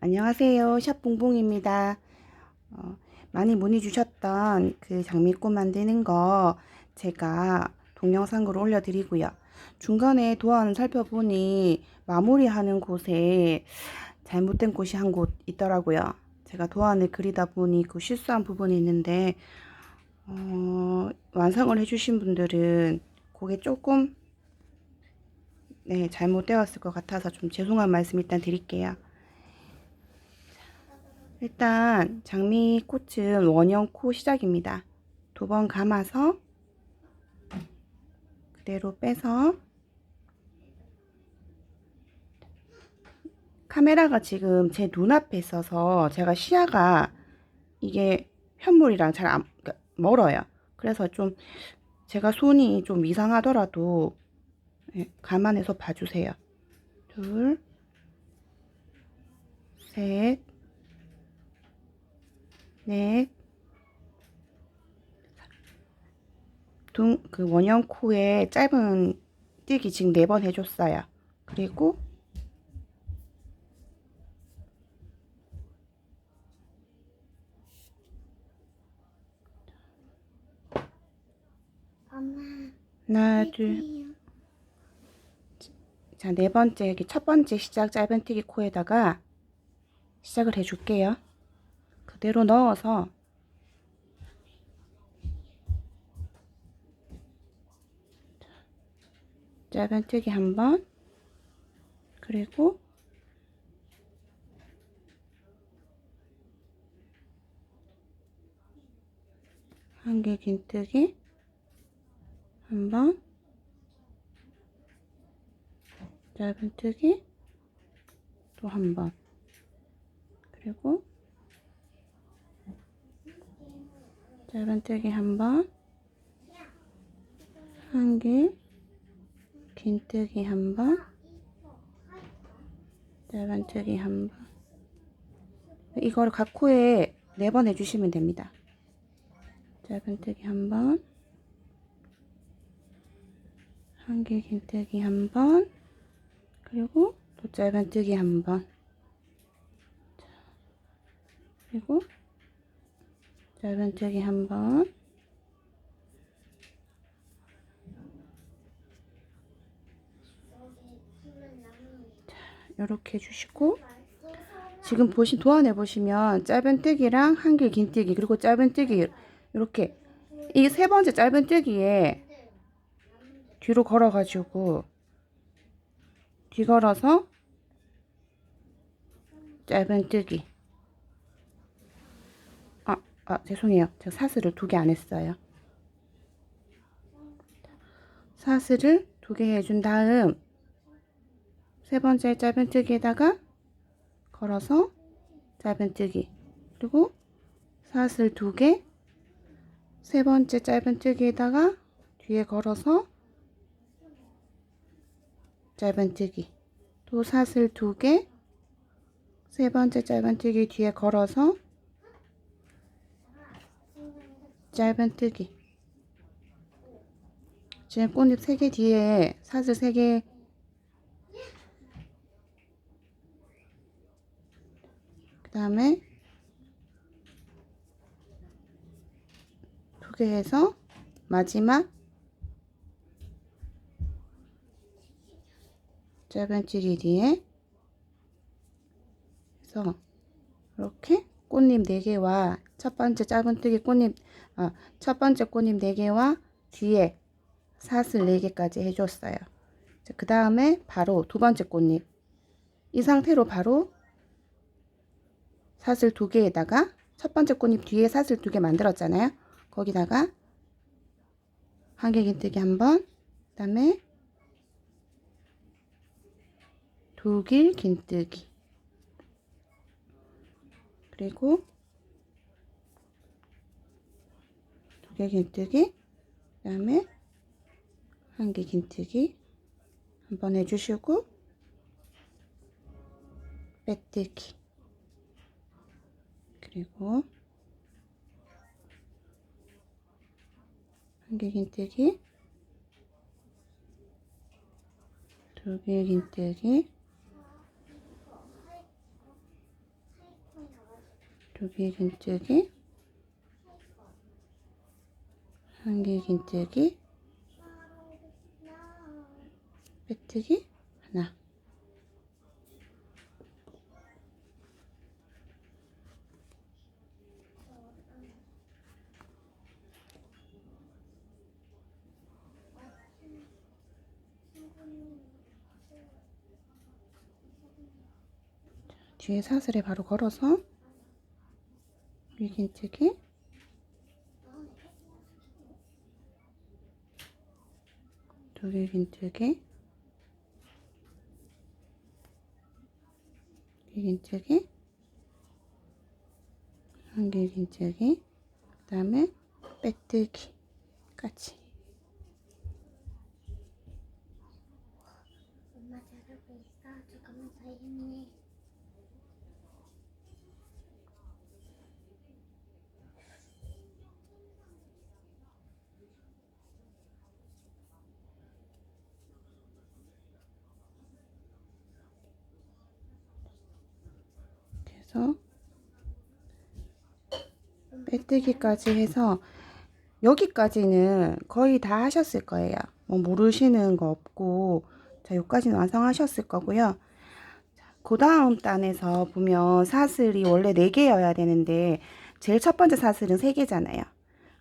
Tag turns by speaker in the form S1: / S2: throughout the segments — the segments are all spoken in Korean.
S1: 안녕하세요. 샵봉봉입니다. 어, 많이 문의 주셨던 그 장미꽃 만드는 거 제가 동영상으로 올려드리고요. 중간에 도안을 살펴보니 마무리하는 곳에 잘못된 곳이 한 곳 있더라고요. 제가 도안을 그리다 보니 그 실수한 부분이 있는데 어, 완성을 해주신 분들은 그게 조금 네, 잘못되었을 것 같아서 좀 죄송한 말씀 일단 드릴게요. 일단 장미꽃은 원형 코 시작입니다. 두 번 감아서 그대로 빼서 카메라가 지금 제 눈앞에 있어서 제가 시야가 이게 현물이랑 잘 안, 그러니까 멀어요. 그래서 좀 제가 손이 좀 이상하더라도 예, 감안해서 봐주세요. 둘, 셋, 넷, 둥, 그 원형 코에 짧은 뛰기 지금 네번 해줬어요. 그리고
S2: 엄마.
S1: 하나, 둘, 자, 네 번째, 여기 첫 번째 시작 짧은 뛰기 코에다가 시작을 해줄게요. 그대로 넣어서 짧은 뛰기 한 번, 그리고 한 개 긴뜨기 한 번, 짧은 뜨기 또 한번 그리고 짧은 뜨기 한 번. 한 개. 긴 뜨기 한 번. 짧은 뜨기 한 번. 이걸 각 코에 네 번 해주시면 됩니다. 짧은 뜨기 한 번. 한개 긴뜨기 한 번, 그리고 또 짧은 뜨기 한 번, 자, 그리고 짧은 뜨기 한 번, 이렇게 해주시고. 지금 보신 도안해 보시면 짧은 뜨기랑 한길 긴 뜨기 그리고 짧은 뜨기 이렇게. 이 세 번째 짧은 뜨기에 뒤로 걸어가지고 뒤 걸어서 짧은 뜨기 아, 아 죄송해요. 제가 사슬을 두 개 안 했어요. 사슬을 두 개 해준 다음 세 번째 짧은 뜨기에다가 걸어서 짧은 뜨기. 그리고 사슬 두 개 세 번째 짧은 뜨기에다가 뒤에 걸어서 짧은 뜨기. 또 사슬 두 개 세 번째 짧은 뜨기 뒤에 걸어서 짧은 뜨기. 지금 꽃잎 세개 뒤에 사슬 세개. 그 다음에 두 개 해서 마지막 짧은 찌리 뒤에 그래서 이렇게 꽃잎 4개와 첫 번째 짧은 뜨기 꽃잎 아, 첫 번째 꽃잎 4개와 뒤에 사슬 4개까지 해줬어요. 그 다음에 바로 두 번째 꽃잎 이 상태로 바로 사슬 2개에다가 첫 번째 꽃잎 뒤에 사슬 2개 만들었잖아요. 거기다가 한 개 긴뜨기 한 번, 그 다음에 독일 긴뜨기 그리고 두 개 긴뜨기 그 다음에 한 개 긴뜨기 한번 해주시고 빼뜨기. 그리고 한 개 긴뜨기 두 개 긴뜨기 두 개 긴뜨기 한 개 긴뜨기 빼뜨기 하나. 뒤에 사슬에 바로 걸어서 여기 긴뜨기 두개 긴뜨기 개. 긴뜨기 한개 긴뜨기 그 다음에 빼뜨기까지
S2: 엄마 잘하고 있어. 조금만 더 힘내.
S1: 이렇게 해서 빼뜨기까지 해서 여기까지는 거의 다 하셨을 거예요. 뭐 모르시는 거 없고 자 여기까지는 완성하셨을 거고요. 그 다음 단에서 보면 사슬이 원래 4개여야 되는데 제일 첫 번째 사슬은 3개잖아요.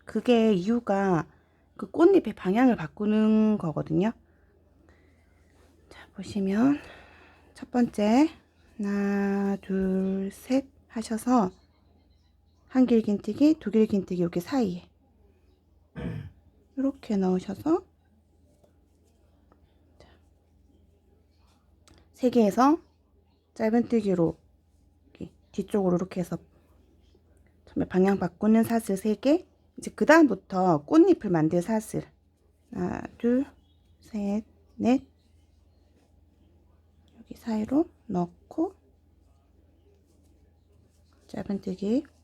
S1: 그게 이유가 그 꽃잎의 방향을 바꾸는 거거든요. 자 보시면 첫 번째 하나 둘 셋 하셔서 한길 긴뜨기 두길 긴뜨기 여기 사이에. 이렇게 넣으셔서 세 개에서 짧은뜨기로 뒤쪽으로 이렇게 해서 처음에 방향 바꾸는 사슬 3개 이제 그 다음부터 꽃잎을 만들 사슬. 하나 둘셋넷. 여기 사이로 넣고 짧은뜨기. 네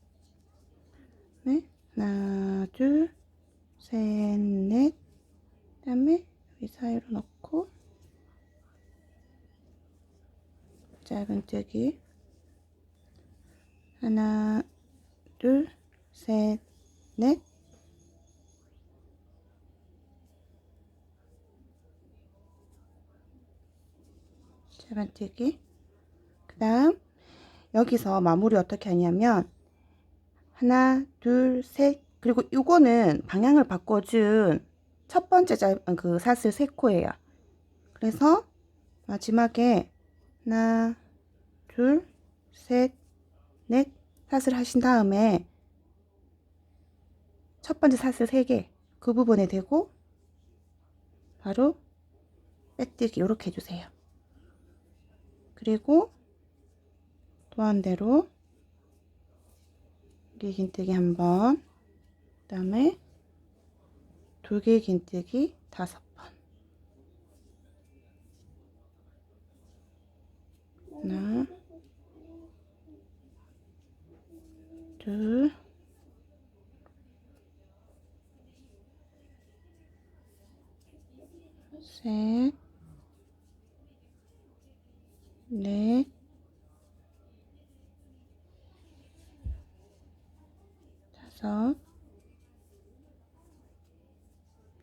S1: 하나 둘 셋 넷. 그다음에 여기 사이로 넣고 짧은뜨기 하나 둘 셋 넷. 짧은뜨기 그 다음 여기서 마무리 어떻게 하냐면 하나 둘 셋. 그리고 이거는 방향을 바꿔준 첫 번째 짧, 그 사슬 세 코예요. 그래서 마지막에 하나 둘 셋 넷 사슬 하신 다음에 첫 번째 사슬 3개 그 부분에 대고 바로 빼뜨기 이렇게 해주세요. 그리고 또한 대로 두개 긴뜨기 한번. 그 다음에 두개 긴뜨기 다섯 번. 하나 둘 셋, 넷, 다섯,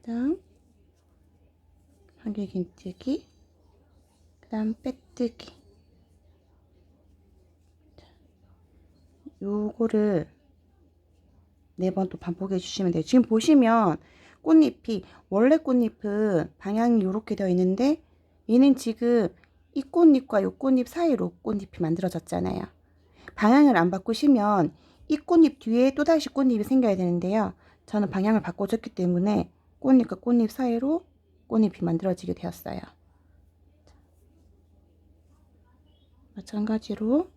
S1: 그다음 한개 긴뜨기, 그 다음 빼뜨기. 자, 요거를 네 번 또 반복해 주시면 돼요. 지금 보시면 꽃잎이 원래 꽃잎은 방향이 이렇게 되어 있는데 얘는 지금 이 꽃잎과 이 꽃잎 사이로 꽃잎이 만들어졌잖아요. 방향을 안 바꾸시면 이 꽃잎 뒤에 또다시 꽃잎이 생겨야 되는데요. 저는 방향을 바꿔줬기 때문에 꽃잎과 꽃잎 사이로 꽃잎이 만들어지게 되었어요. 마찬가지로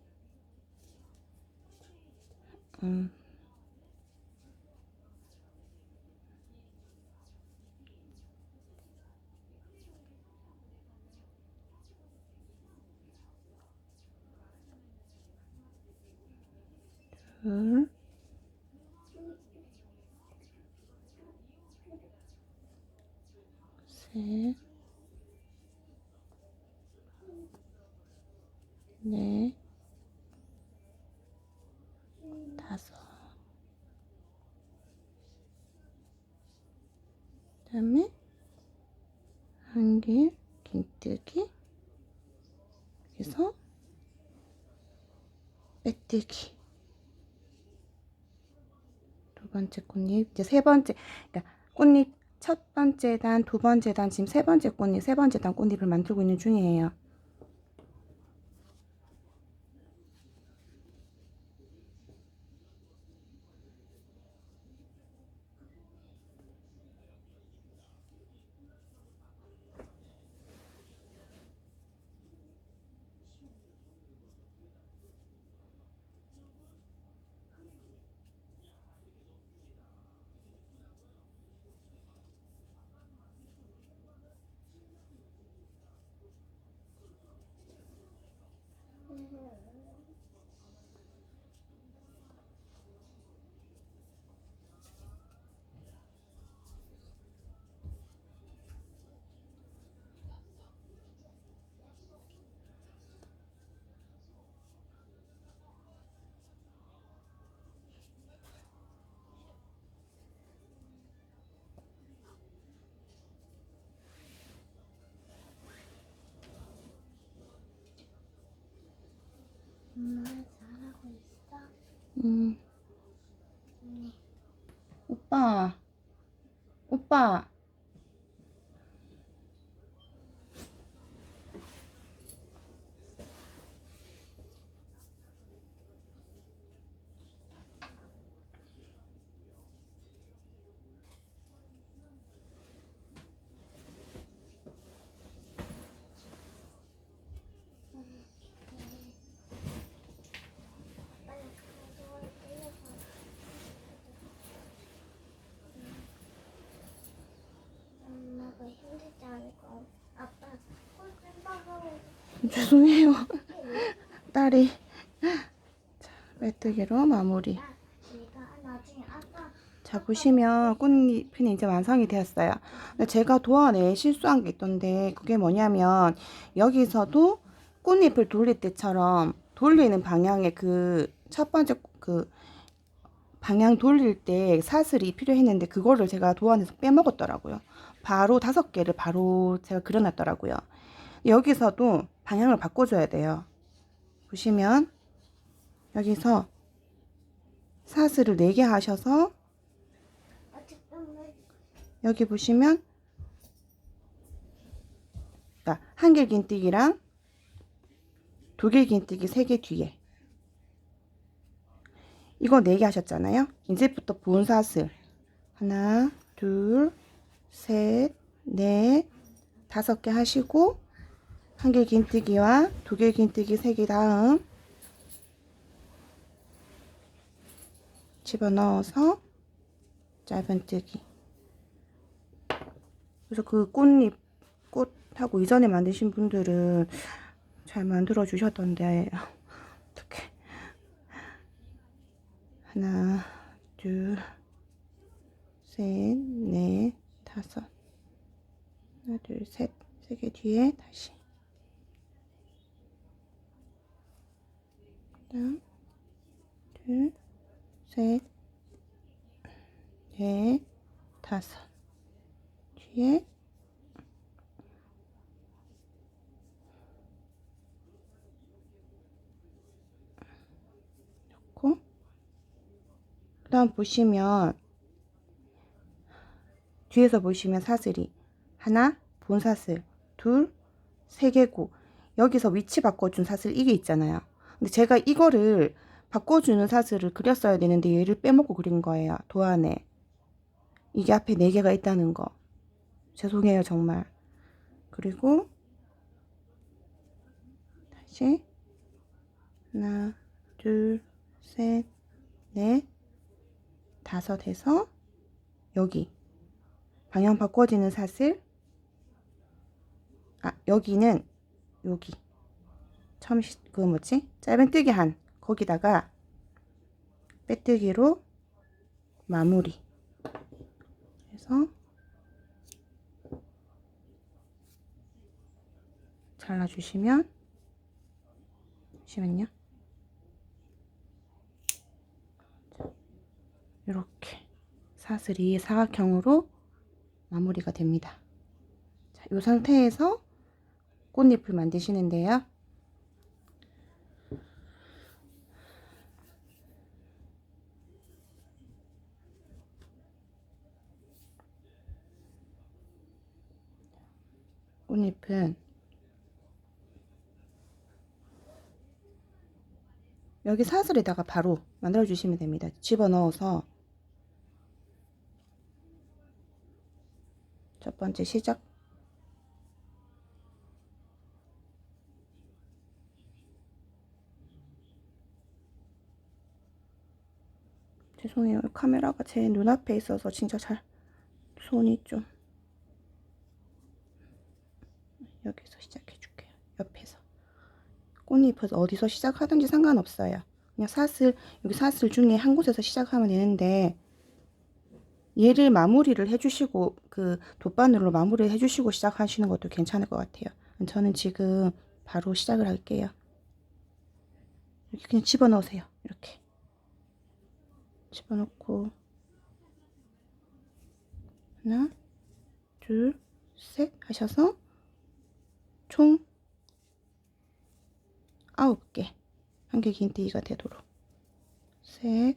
S1: 음, 둘, 네. 네. 다섯. 그 다음에 한 개, 긴뜨기 여기서 빼뜨기 두 번째 꽃잎 이제 세 번째 그러니까 꽃잎 첫 번째 단, 두 번째 단, 지금 세 번째 꽃잎, 세 번째 단 꽃잎을 만들고 있는 중이에요. 오빠, 오빠.
S2: 빨리 가져올 때려서. 엄마가 힘들지 않을까? 아빠 꿀꿀빵하고
S1: 죄송해요. 딸이. 자, 메뚜기로 마무리. 자, 보시면 꽃잎이 이제 완성이 되었어요. 근데 제가 도안에 실수한 게 있던데, 그게 뭐냐면, 여기서도 꽃잎을 돌릴 때처럼 돌리는 방향의 그 첫 번째 그 방향 돌릴 때 사슬이 필요했는데, 그거를 제가 도안에서 빼먹었더라고요. 바로 다섯 개를 바로 제가 그려놨더라고요. 여기서도 방향을 바꿔줘야 돼요. 보시면, 여기서 사슬을 4개 하셔서 여기 보시면 그러니까 한길 긴뜨기랑 두길 긴뜨기 세 개 뒤에 이거 네 개 하셨잖아요. 이제부터 본사슬 하나, 둘, 셋, 넷, 다섯 개 하시고 한길 긴뜨기와 두길 긴뜨기 세개 다음 집어넣어서 짧은뜨기. 그래서 그 꽃잎 꽃하고 이전에 만드신 분들은 잘 만들어 주셨던데 어떻게 하나 둘셋넷 다섯. 하나 둘셋 세 개 뒤에 다시 그다음 둘셋 넷 다섯. 뒤에 놓고 그 다음 보시면 뒤에서 보시면 사슬이 하나 본 사슬 둘 세 개고 여기서 위치 바꿔준 사슬 이게 있잖아요 근데 제가 이거를 바꿔주는 사슬을 그렸어야 되는데 얘를 빼먹고 그린 거예요 도안에. 이게 앞에 네 개가 있다는 거. 죄송해요 정말. 그리고 다시 하나 둘 셋 넷 다섯 해서 여기. 방향 바꿔지는 사슬. 아 여기는 여기 처음 시, 그 뭐지? 짧은뜨기 한 거기다가 빼뜨기로 마무리. 해서 잘라주시면 잠시만요. 이렇게 사슬이 사각형으로 마무리가 됩니다. 자 이 상태에서 꽃잎을 만드시는데요. 꽃잎은 여기 사슬에다가 바로 만들어 주시면 됩니다. 집어 넣어서 첫 번째 시작 죄송해요. 카메라가 제 눈앞에 있어서 진짜 잘 손이 좀 여기서 시작해 줄게요. 옆에서 꽃잎은 어디서 시작하든지 상관없어요. 그냥 사슬 여기 사슬 중에 한 곳에서 시작하면 되는데 얘를 마무리를 해주시고 그 돗바늘로 마무리를 해주시고 시작하시는 것도 괜찮을 것 같아요. 저는 지금 바로 시작을 할게요. 이렇게 그냥 집어넣으세요. 이렇게 집어넣고 하나, 둘, 셋 하셔서 총 아홉 개. 한 개 긴티기가 되도록. 셋,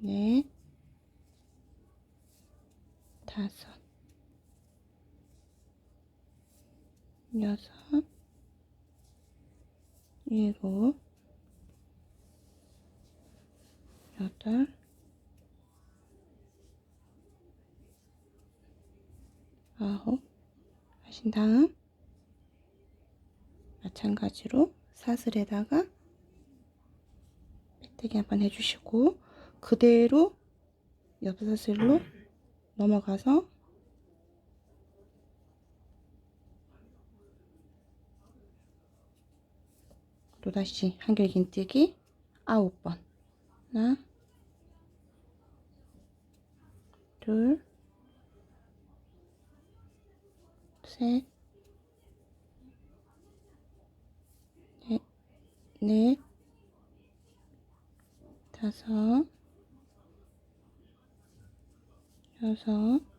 S1: 넷, 다섯, 여섯, 일곱, 여덟, 아홉. 하신 다음 마찬가지로 사슬에다가 빼뜨기 한번 해주시고 그대로 옆 사슬로 넘어가서 또다시 한결 긴뜨기 아홉 번. 하나 둘 셋, 넷, 넷, 다섯, 여섯,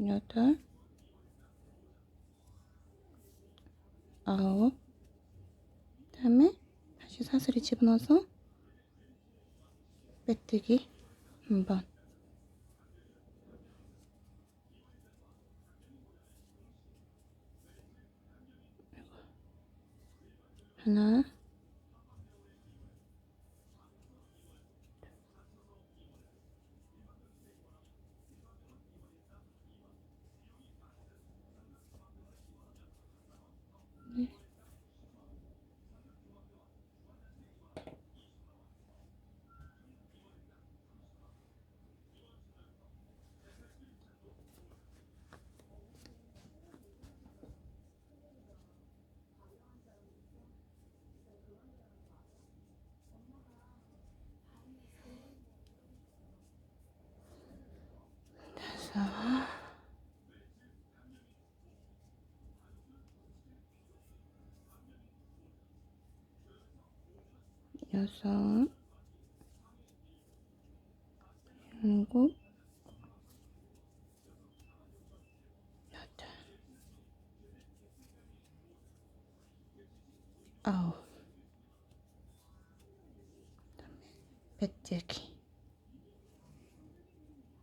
S1: 여덟, 아홉, 다음에 다시 사슬에 집어넣어서 빼뜨기 한 번. 하나, 다섯, 여섯, 일곱, 여덟, 아홉, 그다음에 빼뜨기.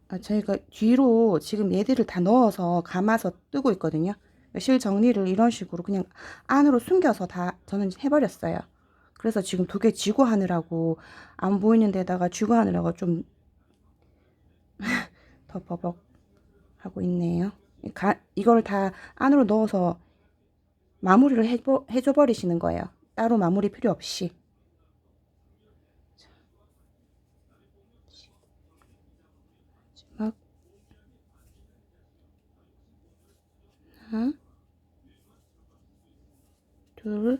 S1: 아, 저희가 뒤로 지금 얘들을 다 넣어서 감아서 뜨고 있거든요. 실 정리를 이런 식으로 그냥 안으로 숨겨서 다 저는 해버렸어요. 그래서 지금 두 개 쥐고 하느라고 안 보이는 데다가 쥐고 하느라고 좀 더 버벅 하고 있네요. 가, 이걸 다 안으로 넣어서 마무리를 해줘, 해줘 버리시는 거예요. 따로 마무리 필요 없이. 마지막 하나, 둘,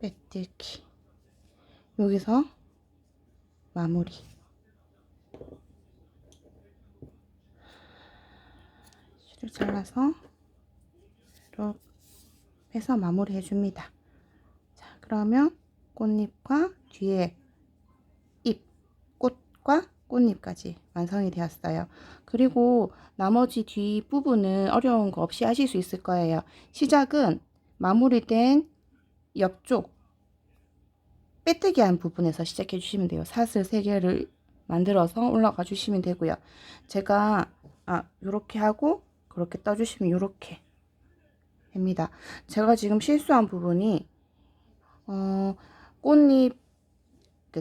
S1: 빼뜨기. 여기서 마무리. 실을 잘라서 이렇게 해서 마무리 해줍니다. 자, 그러면 꽃잎과 뒤에 잎, 꽃과 꽃잎까지 완성이 되었어요. 그리고 나머지 뒷부분은 어려운 거 없이 하실 수 있을 거예요. 시작은 마무리된 옆쪽 빼뜨기 한 부분에서 시작해 주시면 돼요. 사슬 3개를 만들어서 올라가 주시면 되고요. 제가 아 요렇게 하고 그렇게 떠주시면 요렇게 됩니다. 제가 지금 실수한 부분이 어 꽃잎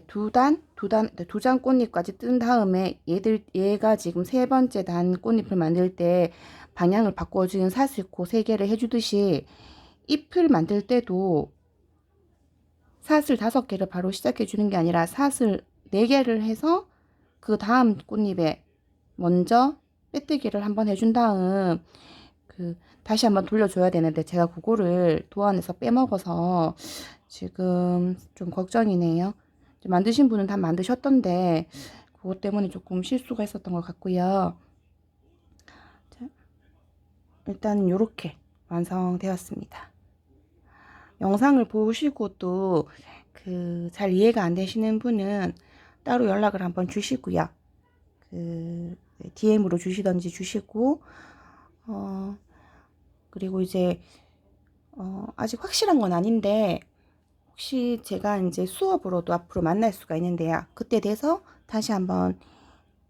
S1: 두 단, 두 단, 두 장 꽃잎까지 뜬 다음에 얘들, 얘가 지금 세 번째 단 꽃잎을 만들 때 방향을 바꿔주는 사슬코 세 개를 해주듯이 잎을 만들 때도 사슬 다섯 개를 바로 시작해 주는 게 아니라 사슬 네 개를 해서 그 다음 꽃잎에 먼저 빼뜨기를 한번 해준 다음 그 다시 한번 돌려줘야 되는데 제가 그거를 도안에서 빼먹어서 지금 좀 걱정이네요. 만드신 분은 다 만드셨던데 그것 때문에 조금 실수가 있었던 것 같고요. 자, 일단 이렇게 완성되었습니다. 영상을 보시고 또 그 잘 이해가 안 되시는 분은 따로 연락을 한번 주시고요. 그 DM으로 주시던지 주시고 어 그리고 이제 어 아직 확실한 건 아닌데 혹시 제가 이제 수업으로도 앞으로 만날 수가 있는데요. 그때 돼서 다시 한번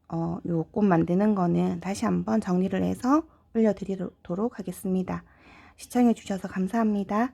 S1: 어, 요 꽃 만드는 거는 다시 한번 정리를 해서 올려드리도록 하겠습니다. 시청해 주셔서 감사합니다.